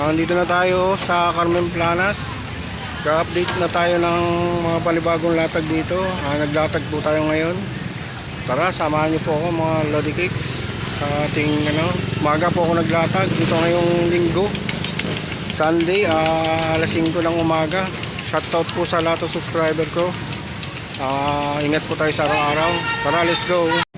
Andito na tayo sa Carmen Planas. Ka-update na tayo ng mga panibagong latag dito. Ah, naglatag po tayo ngayon. Tara, samahan niyo po ako mga Lodi Kids sa ating ano, maga po ako naglatag dito ngayong linggo. Sunday, ah, alas 5 ng umaga. Shoutout po sa lahat ng subscriber ko. Ah, ingat po tayo sa araw-araw. Tara, let's go.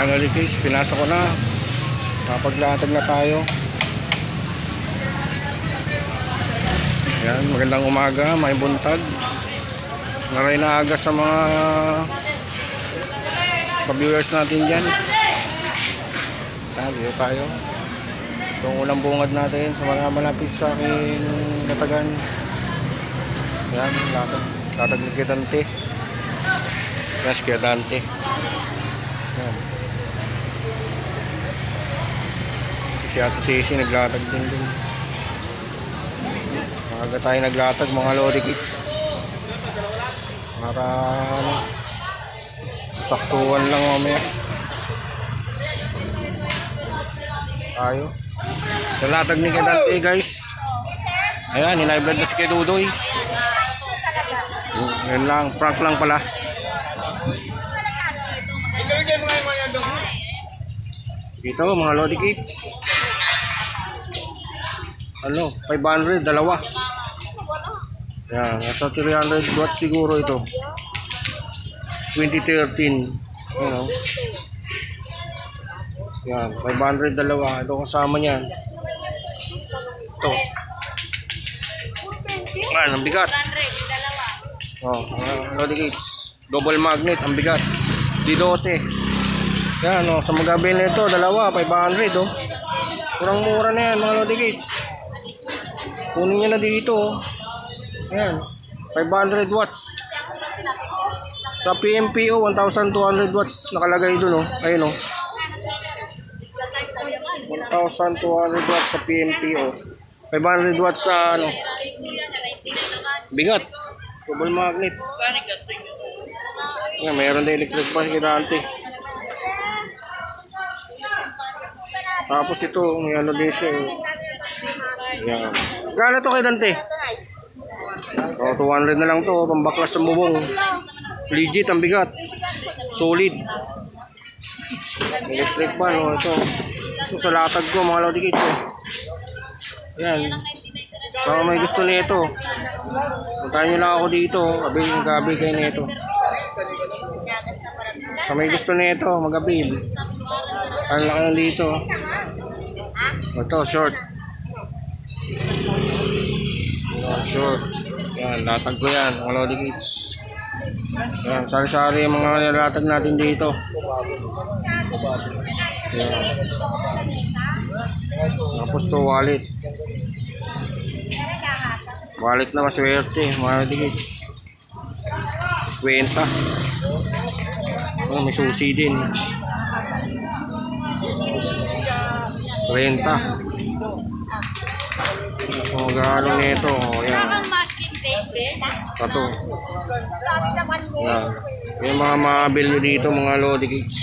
Guys, pinasa ko na. Kapaglatag na tayo. Yan, magandang umaga, may buntag. Naray na aga sa mga sa viewers natin dyan. Yan, dito tayo. Itong ulang bungad natin sa mga malapit sa aking natagan. Yan, latag. Latag ni Kedante. Yes, Kedante. Yan. Si Ate Tessie naglatag din dun. Maaga tayo naglatag mga Lodi Kids. Para ano, saktuan lang mamaya. Tayo. Nalatag ni Kedante guys. Ayan, in-hybrid na si Kedudoy. Yan lang, prank lang pala. Dito mga Lodi Kids. Ano, 500, dalawa. Yan, nasa 300 watts siguro ito. 2013. You. Yan, 500 dalawa. Ito kasama niyan. Ito. Yan, ang bigat. Oh, mga Lodi Kids. Double magnet, ang bigat. D12. Yan, oh, sa magabi nito, dalawa, 500, oh. Kurang mura na yan, mga Lodi Kids. Kunin niya na dito, oh. Yan, 500 watts. Sa PMPO, 1,200 watts nakalagay dun, oh. Ayun, oh. 1,200 watts sa PMPO. 500 watts sa, ano, bigat. Double magnet. Yan, mayroon din electric fan kita ante. Tapos ito, may ano din siya. eh. Yan. Gano to kay Dante? O, 200 na lang to, pambaklas sa bubong. Legit, ang bigat. Solid. Electric fan, o, ito. Ito sa latag ko, mga Lodi Kids, oh. Yan. So, may gusto nito. Puntahan nyo lang ako dito. Gabi, gabi kayo nito. Sa may gusto nito, magabil. Ang laki ng dito. Ito, short. Yan, latag ko yan. Mga Lodi Kids. Yan, sari-sari yung mga nilatag natin dito. Yan. Tapos to wallet. Wallet na maswerte, mga Lodi Kids. Kwenta. Oh, may susi din. 30. Oh, gano'n nito. Oh, yan. Pato. Yan. Yung mga mabil nyo dito, mga Lodi Kids.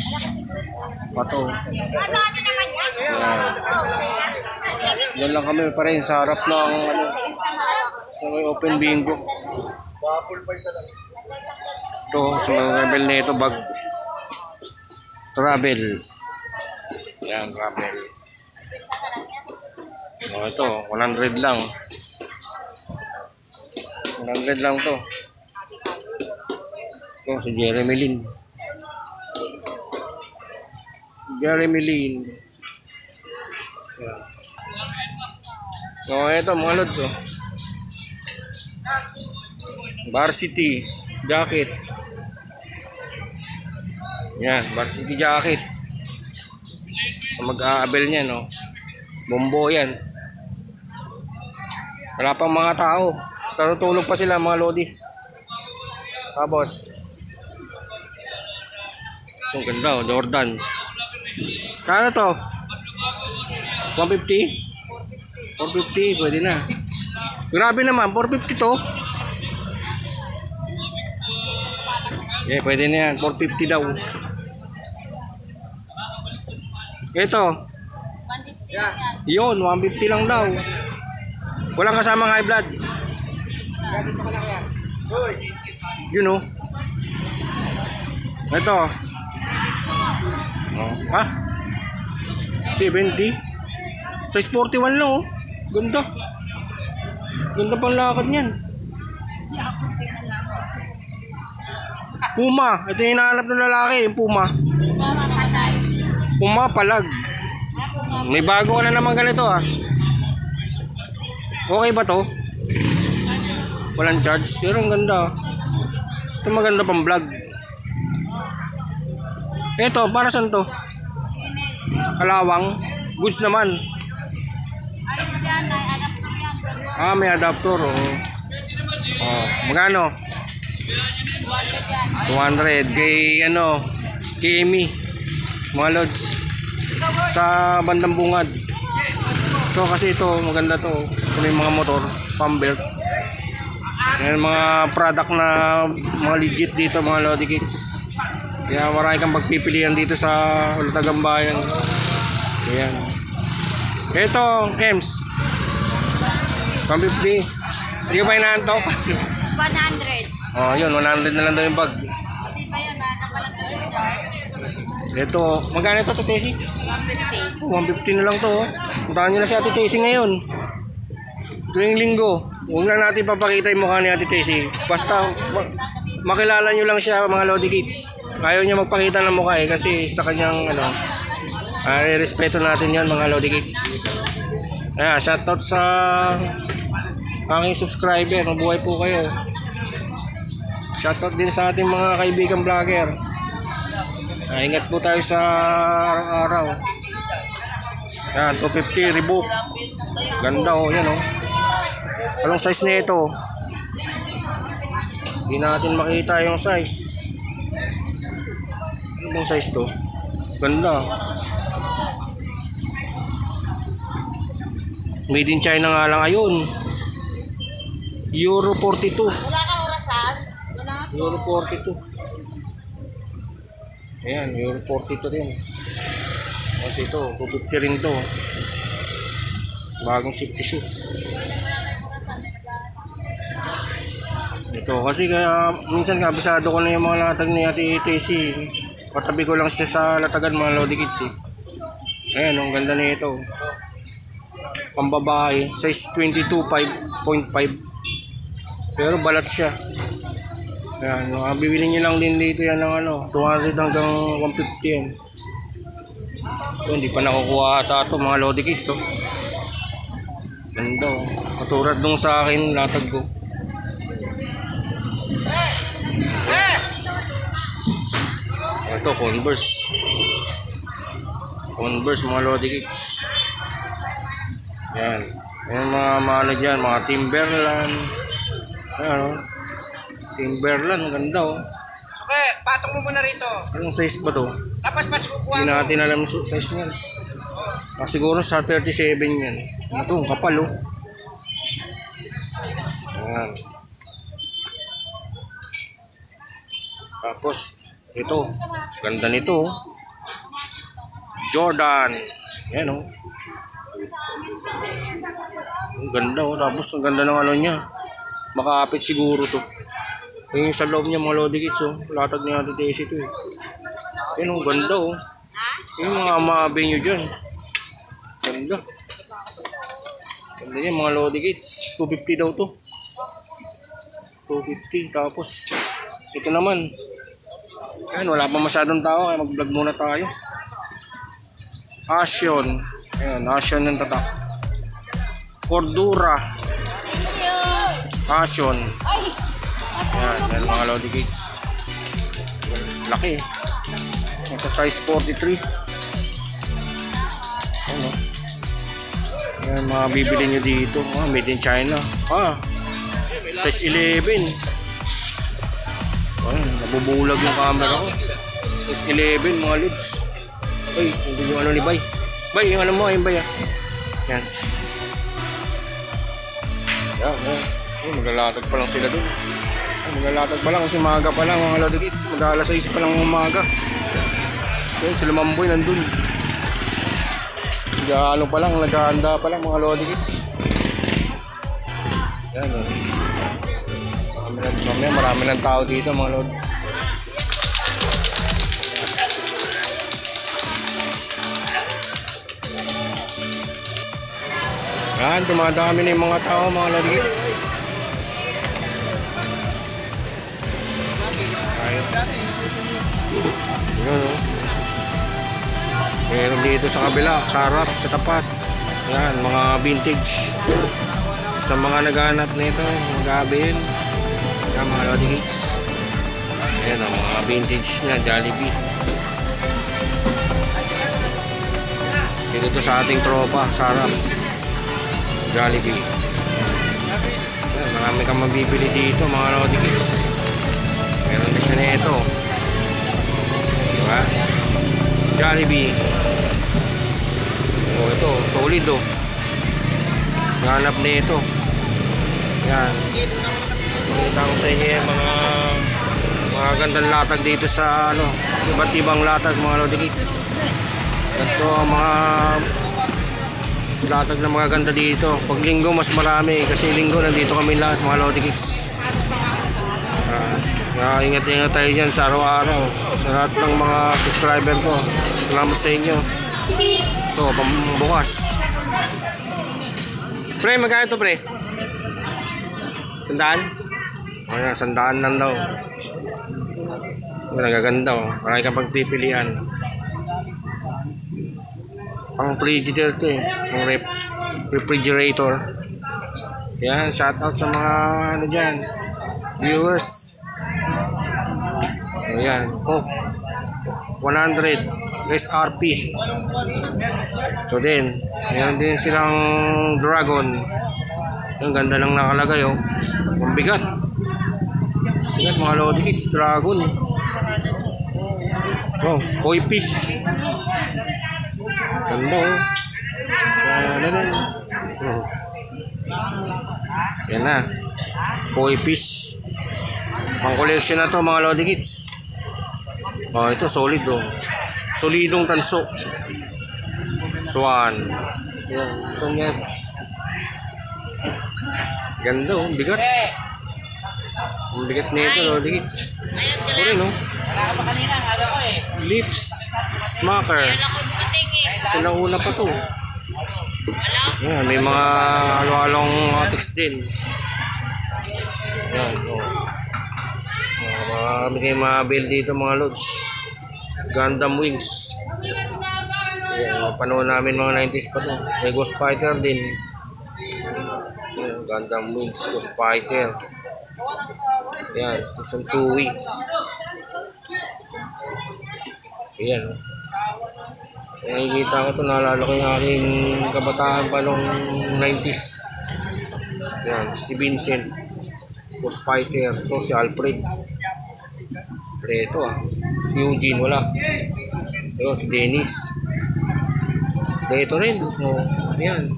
Pato. Yan. Yan lang kami pa rin sa harap ng ano, sa may open bingo. Ito, sa mga rebel nito, bag. Travel. Yan, travel. Oh, ito, 100 lang. 100 lang to. Ito, si Jeremy Lin. Jeremy Lin. Yan. Oh, ito, mga lods, oh. Varsity jacket. Yan, varsity jacket. Sa mag-aabel niya, no? Bombo yan. Wala pang mga tao. Tutulog pa sila, mga lodi. Tapos, itong ganda, oh, Jordan. Kano to? 150? 450, pwede na. Grabe naman, 450 to. Yeah, pwede na yan. 450 daw. Ito. 150 yan. Yun, 150 lang daw. Walang kasamang high blood. Yun oh. Ito. Oh. Ha? 70? Size 41 lang oh. Ganda. Ganda pang lakad niyan. Puma. Ito yung hinahanap ng lalaki, yung Puma. Puma palag. May bago na naman ganito ah. Okay ba to? Walang charge. Pero ang ganda. Ito maganda pang vlog. Ito, para saan to? Kalawang. Goods naman. Ah, may adapter. Oh. Oh, magkano? 200 yan. 200 kay ano, kay Amy. Mga lods. Sa bandang bungad. Ito kasi ito, maganda to. Ito may mga motor, pump belt. Yan mga product na mga legit dito, mga Lodi Kits. Kaya marami kang pagpipilian dito sa Ultagang Bayan. Ayan. Ito, Ems. 150. Hindi ka ba inaantok? 100. oh, yun, 100 na lang daw yung bag. Sugar? Ito, magkano ito, Tesi? 150. 150 na lang to. oh. Puntahan nyo na si Ate Tessie ngayon. Tuwing linggo. Huwag lang natin papakita yung mukha ni Ate Tessie. Basta ma- makilala nyo lang siya mga Lodi Kids. Ayaw niya magpakita ng mukha eh kasi sa kanyang ano, uh, respeto natin yon mga Lodi Kids. Ayan, shoutout sa aking subscriber. Mabuhay po kayo. Shoutout din sa ating mga kaibigan vlogger. Ah, ingat po tayo sa araw-araw. Yan, 250 Reebok. Ganda oh, yan oh. Anong size nito? Hindi natin makita yung size. Ano bang size to? Ganda. Made in China nga lang ayun. Euro 42. Wala ka orasan? Wala. Euro 42. Ayan, Euro 42 rin. Kasi ito, 250 rin to. Bagong safety shoes. Ito, kasi kaya minsan nga bisado ko na yung mga latag ni Ate Tessie. Patabi ko lang siya sa latagan mga Lodi Kids eh. Ayan, ang ganda na ito. Pambabae, size 22.5. Pero balat siya. Ayan, mga bibili nyo lang din dito yan ng ano, 200 hanggang 150 yan. So, hindi pa nakukuha ata ito mga Lodi Kids oh. Ganda oh. Katulad nung sa akin, latag ko. Ito, Converse. Converse mga Lodi Kids. Yan. Yan mga mga ano dyan, mga Timberland. Ayan oh. Timberland, ang ganda oh. Suke, patong mo muna rito. Anong size ba to? Tapos mas kukuha Hindi natin alam yung size niyan. Ah, siguro sa 37 yan. Ano to? Kapal oh. Ayan. Tapos, ito. Ganda nito. Jordan. Yan oh. Ang ganda oh. Tapos ang ganda ng ano niya. Makaapit siguro to. Yung sa loob niya mga Lodi Kids oh. Latag niya natin Tessie to eh. Yan oh. Ganda oh. Yung mga maabi nyo dyan. Ganda. Ganda yan mga Lodi Kids. 250 daw to. 250. Tapos, ito naman. Ayan, wala pa masyadong tao. Kaya mag-vlog muna tayo. Asyon. Ayan, Asyon ng tatak. Cordura. Asyon. Ayan, yan mga Lodi Kids. Laki. Nasa size 43. Ano? Yan, mga bibili nyo dito. Ah, made in China. Ah, size 11. Nabubulag yung camera ko. Size 11, mga lids. Ay, hindi yung ano ni Bay. Bay, yung ano mo, ayun Bay ah. Yan. Yan, yan. Ay, maglalatag pa lang sila dun. Maglalatag pa lang kasi maaga pa lang mga Lodi Kids. Mag alas 6 pa lang ng umaga. Yan, sila Mamboy nandun. Nag-ano pa lang, naghahanda pa lang mga Lodi Kids. Yan o. Marami marami ng tao dito mga Lodi. Yan, dumadami na yung mga tao mga Kids. Ayun. Yun, oh. Meron dito sa kabila, sa harap, sa tapat. Yan, mga vintage. Sa mga naghanap nito, mag-aabi yun. Yan, mga Lodi Hits. Yan, ang mga vintage na Jollibee. Dito to sa ating tropa, sa harap. Jollibee. Yan, marami kang mabibili dito, mga Lodi Hits. Meron din siya nito. Diba? Jollibee. Oh, ito, solid oh. Hanap nito. Yan. Pakita ko sa inyo mga mga gandang latag dito sa ano, iba't ibang latag mga Lodi Kids. Ito ang mga latag na mga ganda dito. Pag linggo mas marami kasi linggo nandito kami lahat mga Lodi Kids. Ah, ingat-ingat tayo dyan sa araw-araw. Sa lahat ng mga subscriber ko. Salamat sa inyo. Ito, pambukas. Pre, magkano ito, pre? Sandaan? Ayan, sandaan lang daw. Nagaganda, oh. Marami kang pagpipilian. Pang frigidaire to eh. Pang rep refrigerator. Yan, shout out sa mga ano dyan. Viewers. Ayan, Coke. 100 SRP. So din, meron din silang Dragon. Ang ganda ng nakalagay oh. Ang bigat. Bigat mga Lodi Kids, Dragon. Oh, koi fish. Ganda oh. Ganda din. Oh. Yan na. Koi fish. Pang collection na to mga Lodi Kids. Oh, ito solid oh. Solidong tanso. Swan. Yan, ito yan. Ganda oh, bigat. Ang bigat nito, Lodi Kids. Rin oh. Ko eh. Lips. Smacker. Wala ko dumating eh. Kasi nauna pa to. Yan, may mga halo-halong text din. Yan, oh. Uh, marami kayong mabil dito mga lods. Gundam Wings. Yan, panahon namin mga 90s pa to. May Ghost Fighter din. Yan, Gundam Wings, Ghost Fighter. Yan, si Sansui. Yan. oh. Nakikita ko ito, naalala ko yung aking kabataan pa nung 90s. Yan, si Vincent. Ghost Fighter. Ito, si Alfred. Ito ah. Si Eugene, wala. Ito, si Dennis. Ito rin. Oh, yan.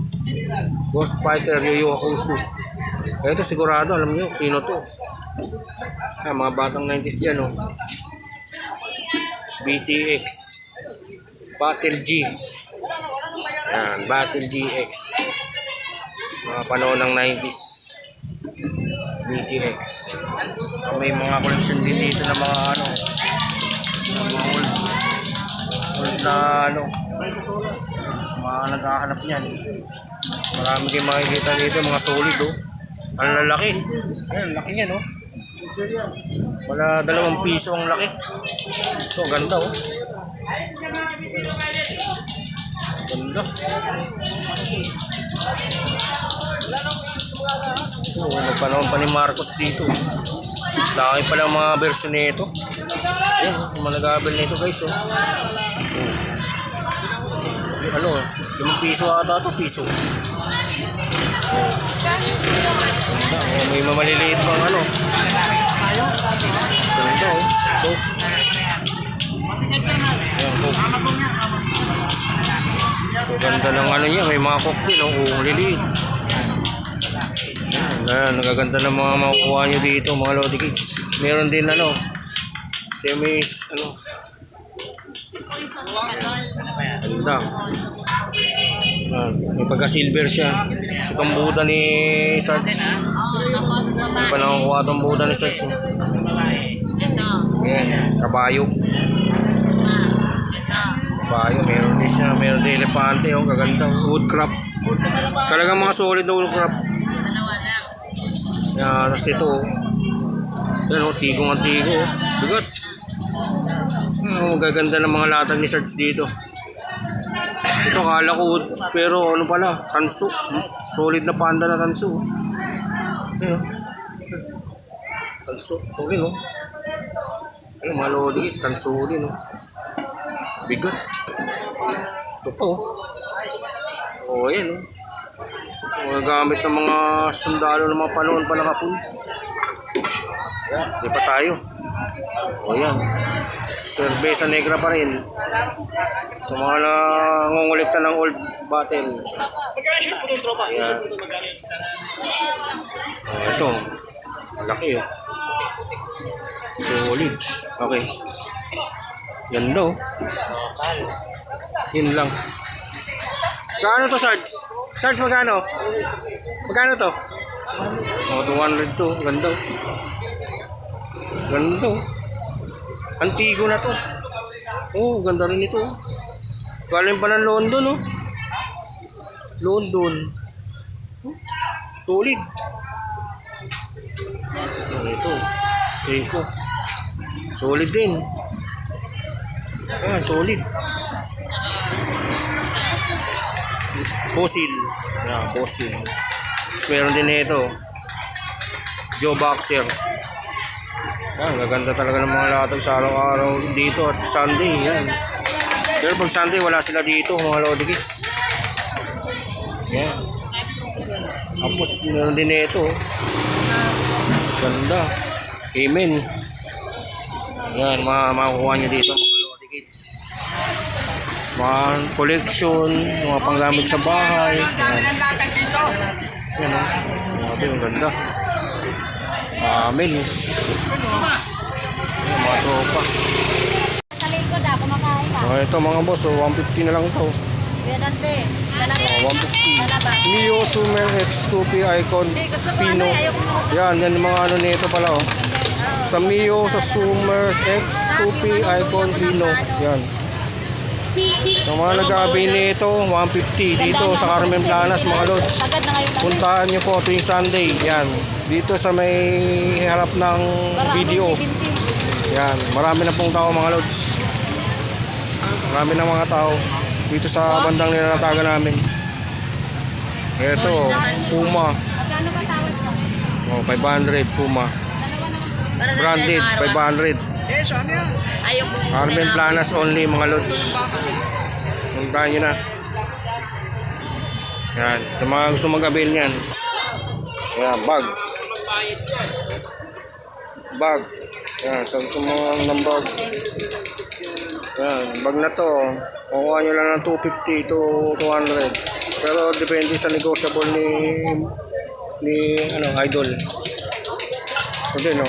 Ghost Fighter, Yu Hakusho. Ito sigurado, alam niyo sino to. Ah, mga batang 90s dyan, oh. BTX. Battle G. Yan, Battle GX. Mga panahon ng 90s. BTX. May mga collection din dito ng mga ano, ng mga old, na ano, mga naghahanap niyan. Marami kayong makikita dito, mga solid oh. Ang lalaki. Yan, laki niya no. Wala dalawang piso ang laki. Ito, ganda oh. Ganda. Ito, nagpanahon pa ni Marcos dito. Laki pala ang mga version nito. Yan, yung mga nag-aabil nito guys oh. oh. Ano, limang piso ata ito, piso. Oh. Ganda, oh, may mamaliliit pang ano. Ganda oh. Coke. Ayan, Coke. Ganda ng ano niya, may mga coke din, oh, oh liliit. Ayan, nagaganda ng mga makukuha nyo dito, mga Lodi Kids. Meron din ano, semis, ano. Ganda. Ayan, may pagka-silver siya. Sa tambuda ni Sarge. Hindi pa nakakuha itong buda ni Sarge. Ayan, kabayo. Kabayo, meron din siya. Meron din elepante, oh, kaganda. Woodcraft. Talagang mga solid na woodcraft. Yan, tapos ito. oh. Yan o, tigong ang tigo. oh. Bigat. Ang gaganda ng mga latag ni Sarge dito. Ito kala ko pero ano pala, tanso. Hmm, Solid na panda na tanso. Yan o. Tanso. Okay no. Ayun, mga lodi guys, tanso din no. Bigat. Ito pa oh. Oh, yan oh. Mga gamit ng mga sundalo ng mga panahon pa ng hapon. Yan, di pa tayo. O yan. Cerveza Negra pa rin. Sa mga nangungulikta ng old bottle. Yan. O, ito. Malaki oh. Solid. Okay. Ganda oh. Yun lang. Kano to, Sarge? Sarge, magkano? Magkano to? Oh, 200 to. Ganda. oh. Ganda. oh. Antigo na to. Oh, ganda rin ito. oh. Galing pa ng London, oh. London. Solid. Oh, ito. Seiko. Solid din. Ayan, solid. Fossil. Yan, fossil. Meron din ito. Joe Boxer. Yan, gaganda talaga ng mga latag sa araw-araw dito at Sunday. Yan. Pero pag Sunday, wala sila dito, mga Lodi Kids. Yan. Tapos, meron din ito. Ganda. Amen. Yan, mga makukuha nyo dito, mga Lodi Kids mga collection, mga panggamit sa bahay. Yan. Yan o. Grabe, ang ganda. Amen. Mga tropa. Sa likod ah, kumakain pa. Oh, ito mga boss, oh, 150 na lang ito. Yan ante. Oh, 150. Dalawa. Mio Sumer X Scoopy Icon Hindi, gusto ko Pino. ano eh, ayoko mo. Yan, yan yung mga ano nito pala oh. Sa Mio, sa Sumer X Scoopy Icon Pino. Yan. Sa mga nag-aabi nito, 150 dito sa Carmen Planas, mga lods. Agad na ngayon. Puntahan nyo po tuwing Sunday. Yan. Dito sa may harap ng video. Yan. Marami na pong tao mga lods. Marami na mga tao. Dito sa bandang nilalatagan namin. Ito, Puma. Oh, 500 Puma. Branded, 500. Eh, saan yan? Ayoko. Carmen Planas only mga lods. Puntahan nyo na. Yan. Sa mga gusto mag-avail niyan. Yan, bag. Bag. Yan, sa gusto mo ng bag. Yan, bag na to. Kukuha nyo lang ng 250 to 200. Pero depende sa negotiable ni ni ano, idol. Ito no.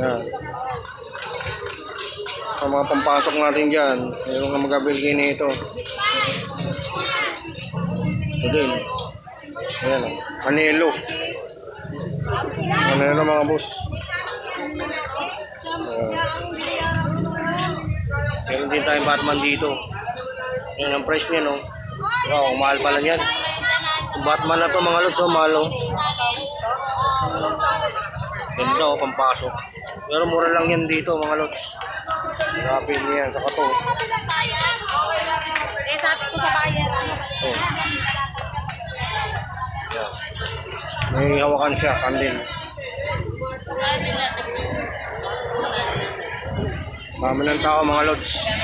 Yan. Sa mga pampasok natin dyan, mayroon ka mag-avail nito. Ito din. Ayan o. Anelo. Anelo mga boss. Meron din tayong Batman dito. Yan ang price niya, no? Wow, mahal pala yan. Yung Batman na to mga lods, oh, mahal, oh. Ganda, oh, pampasok. Pero mura lang yan dito, mga lods. Grabe niyan, sa kato. May hawakan siya, kandil. Dami ng tao, mga lods.